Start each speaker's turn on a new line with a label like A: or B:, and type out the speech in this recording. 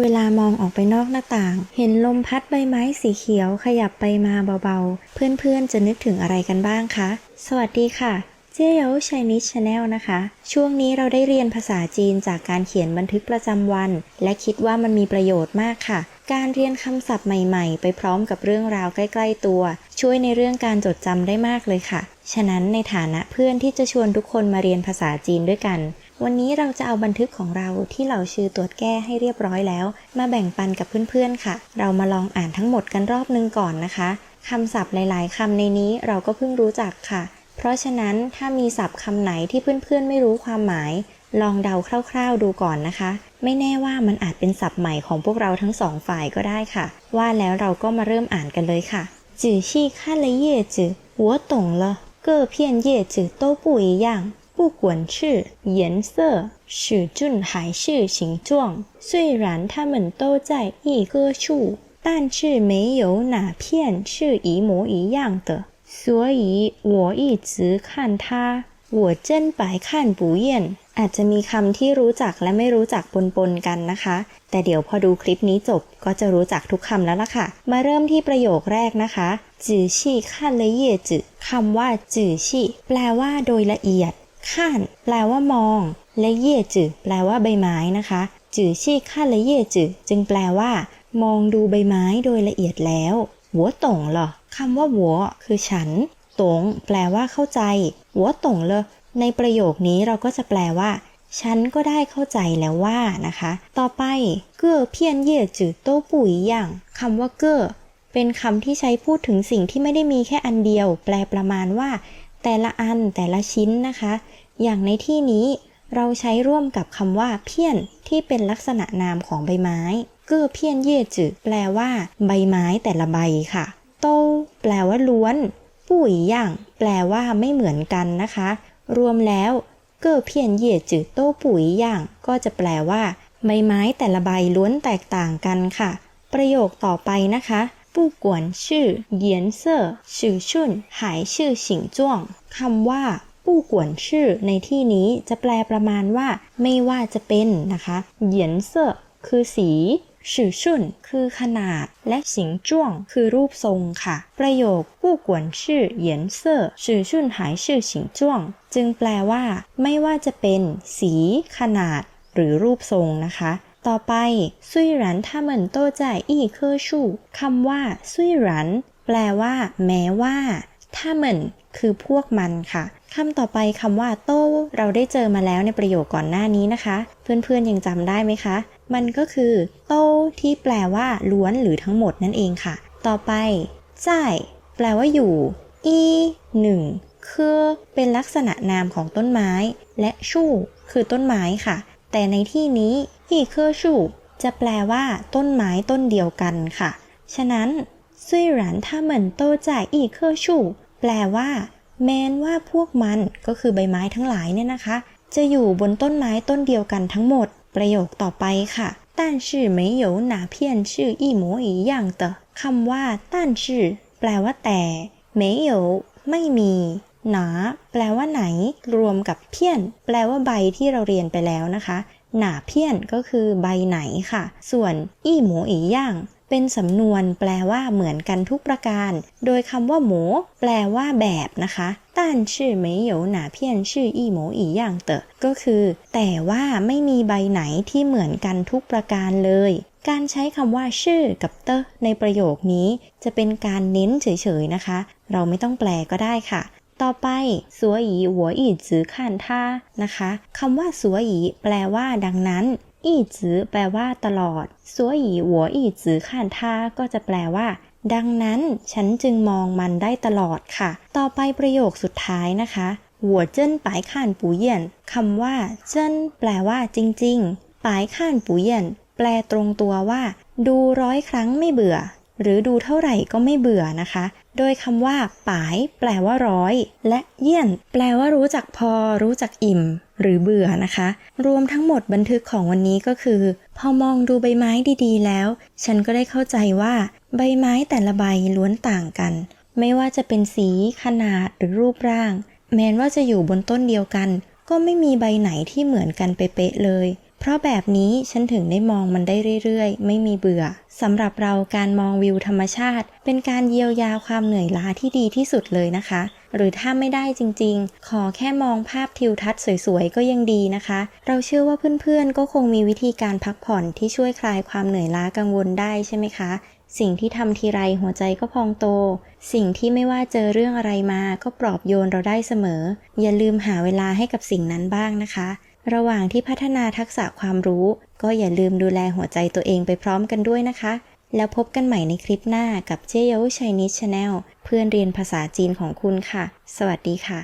A: เวลามองออกไปนอกหน้าต่าง เห็นลมพัดใบไม้สีเขียวขยับไปมาเบาๆ เพื่อนๆจะนึกถึงอะไรกันบ้างคะ สวัสดีค่ะเจียวช n นิชชาแนลนะคะ ช่วงนี้เราได้เรียนภาษาจีนจากการเขียนบันทึกประจำวัน และคิดว่ามันมีประโยชน์มากค่ะ การเรียนคำศัพท์ใหม่ๆ ไปพร้อมกับเรื่องราวใกล้ ๆ ตัว ช่วยในเรื่องการจดจำได้มากเลยค่ะ ฉะนั้นในฐานะเพื่อนที่จะชวนทุกคนมาเรียนภาษาจีนด้วยกัน วันนี้เราจะเอาบันทึกของเราที่เหล่าชื่อตรวจแก้ให้เรียบร้อยแล้ว มาแบ่งปันกับเพื่อนๆค่ะ เรามาลองอ่านทั้งหมดกันรอบนึงก่อนนะคะคำศัพท์หลายๆคำในนี้เราก็เพิ่งรู้จักค่ะ เพราะฉะนั้นถ้ามีศัพท์คำไหนที่เพื่อนๆไม่รู้ความหมาย ลองเดาคร่าวๆดูก่อนนะคะ ไม่แน่ว่ามันอาจเป็นศัพท์ใหม่ของพวกเราทั้งสองฝ่ายก็ได้ค่ะ ว่าแล้วเราก็มาเริ่มอ่านกันเลยค่ะ仔细看了叶子我懂了各片叶子都不一样 不管是颜色、尺寸还是形状，虽然它们都在一棵树，但是没有哪片是一模一样的。所以我一直看它，我真百看不厌。อาจจะมีคำที่รู้จักและไม่รู้จักปนๆกันนะคะ แต่เดี๋ยวพอดูคลิปนี้จบก็จะรู้จักทุกคำแล้วล่ะค่ะ มาเริ่มที่ประโยคแรกนะคะจื่อชี่ขั้นละเอียดจื่อคำว่าจื่อชี่แปลว่าโดยละเอียด ขั้นแปลว่ามอง และเย่จือแปลว่าใบไม้นะคะ จือชี่ขั้นและเย่จือจึงแปลว่า มองดูใบไม้โดยละเอียดแล้วหัวต่งเหรอคำว่าหัวคือฉันตงแปลว่าเข้าใจหัวต่งเลยในประโยคนี้เราก็จะแปลว่า ฉันก็ได้เข้าใจแล้วว่านะคะ ต่อไปเก้อเพี้ยนเย่จือโต้ปุ๋ยอย่างคำว่าเก้อเป็นคำที่ใช้พูดถึงสิ่งที่ไม่ได้มีแค่อันเดียว แปลประมาณว่า แต่ละอันแต่ละชิ้นนะคะ อย่างในที่นี้เราใช้ร่วมกับคำว่าเพี้ยนที่เป็นลักษณะนามของใบไม้เก้อเพี้ยนเย่จือแปลว่า ใบไม้แต่ละใบค่ะโตแปลว่าล้วน ปุ๋ยอย่าง แปลว่าไม่เหมือนกันนะคะ รวมแล้วเก้อเพี้ยนเย่จือโตปุ๋ยอย่าง ก็จะแปลว่า ใบไม้แต่ละใบล้วนแตกต่างกันค่ะ ประโยคต่อไปนะคะ ผู้กวนชื่อเยียนเซ่อชื่อชุนหายชื่อฉิงจ้วงคำว่าผู้กวนชื่อในที่นี้จะแปลประมาณว่า ไม่ว่าจะเป็นนะคะเหยียนเซ่อคือสีชื่อชุนคือขนาด และสิงจ้วง คือรูปทรงค่ะ ประโยคผู้กวนชื่อเหยียนเซ่อชื่อชุนหายชื่อสิงจ้วง จึงแปลว่า ไม่ว่าจะเป็นสี ขนาด หรือรูปทรงนะคะ ต่อไปซุยหลันถ้าเหมือนโตจ่ายอีเคอชู่คำว่าซุยหลัน แปลว่า แม้ว่าถ้าเหมือนคือพวกมันค่ะคำต่อไปคำว่าโต้เราได้เจอมาแล้วในประโยคก่อนหน้านี้นะคะ เพื่อนๆยังจำได้ไหมคะ มันก็คือ โต้ที่แปลว่า ล้วนหรือทั้งหมดนั่นเองค่ะ ต่อไปจ่ายแปลว่าอยู่ อีหนึ่งคือเป็นลักษณะนามของต้นไม้ และชู่คือต้นไม้ค่ะ แต่ในที่นี้ อีเคอชู่จะแปลว่า ต้นไม้ต้นเดียวกันค่ะ ฉะนั้น虽然他们都在一棵树แปลว่า แม้นว่าพวกมันก็คือใบไม้ทั้งหลายเนี่ยนะคะ จะอยู่บนต้นไม้ต้นเดียวกันทั้งหมด ประโยคต่อไปค่ะ但是没有哪片是一模一样的คำว่า但是แปลว่าแต่没有ไม่มีหนา แปลว่าไหน รวมกับเพี้ยน แปลว่าใบที่เราเรียนไปแล้วนะคะ หนาเพี้ยนก็คือใบไหนค่ะ ส่วนอี้หมูอีย่าง เป็นสำนวนแปลว่าเหมือนกันทุกประการ โดยคำว่าหมู แปลว่าแบบนะคะ但是没有哪片是一模一样的ก็คือ แต่ว่าไม่มีใบไหนที่เหมือนกันทุกประการเลย การใช้คำว่าชื่อกับเตอในประโยคนี้ จะเป็นการเน้นเฉยๆนะคะ เราไม่ต้องแปลก็ได้ค่ะ ต่อไปสัวอีหัวอีจื้อขันท่านะคะคำว่าสัวอีแปลว่าดังนั้น อีจื้อแปลว่าตลอดสัวอีหัวอีจื้อขันท่าก็จะแปลว่า ดังนั้นฉันจึงมองมันได้ตลอดค่ะ ต่อไปประโยคสุดท้ายนะคะหัวเจิ้นปายข่านปูเยี่ยนคำว่า เจิ้นแปลว่า จริง ๆ ปายข่านปูเยี่ยนแปลตรงตัวว่า ดูร้อยครั้งไม่เบื่อ หรือดูเท่าไหร่ก็ไม่เบื่อนะคะ โดยคำว่าปาย แปลว่าร้อย และเยี่ยน แปลว่ารู้จักพอ รู้จักอิ่ม หรือเบื่อนะคะ รวมทั้งหมดบันทึกของวันนี้ก็คือ พอมองดูใบไม้ดีๆ แล้ว ฉันก็ได้เข้าใจว่า ใบไม้แต่ละใบล้วนต่างกัน ไม่ว่าจะเป็นสี ขนาดหรือรูปร่าง แม้ว่าจะอยู่บนต้นเดียวกัน ก็ไม่มีใบไหนที่เหมือนกันเป๊ะเลย เพราะแบบนี้ฉันถึงได้มองมันได้เรื่อยๆ ไม่มีเบื่อ สำหรับเราการมองวิวธรรมชาติ เป็นการเยียวยาความเหนื่อยล้าที่ดีที่สุดเลยนะคะ หรือถ้าไม่ได้จริงๆ ขอแค่มองภาพทิวทัศน์สวยๆ ก็ยังดีนะคะ เราเชื่อว่าเพื่อนๆ ก็คงมีวิธีการพักผ่อนที่ช่วยคลายความเหนื่อยล้ากังวลได้ใช่ไหมคะ สิ่งที่ทำทีไรหัวใจก็พองโต สิ่งที่ไม่ว่าเจอเรื่องอะไรมาก็ปลอบโยนเราได้เสมอ อย่าลืมหาเวลาให้กับสิ่งนั้นบ้างนะคะ ระหว่างที่พัฒนาทักษะความรู้ ก็อย่าลืมดูแลหัวใจตัวเองไปพร้อมกันด้วยนะคะ แล้วพบกันใหม่ในคลิปหน้ากับเจย o ช Chinese Channel เพื่อนเรียนภาษาจีนของคุณค่ะ สวัสดีค่ะ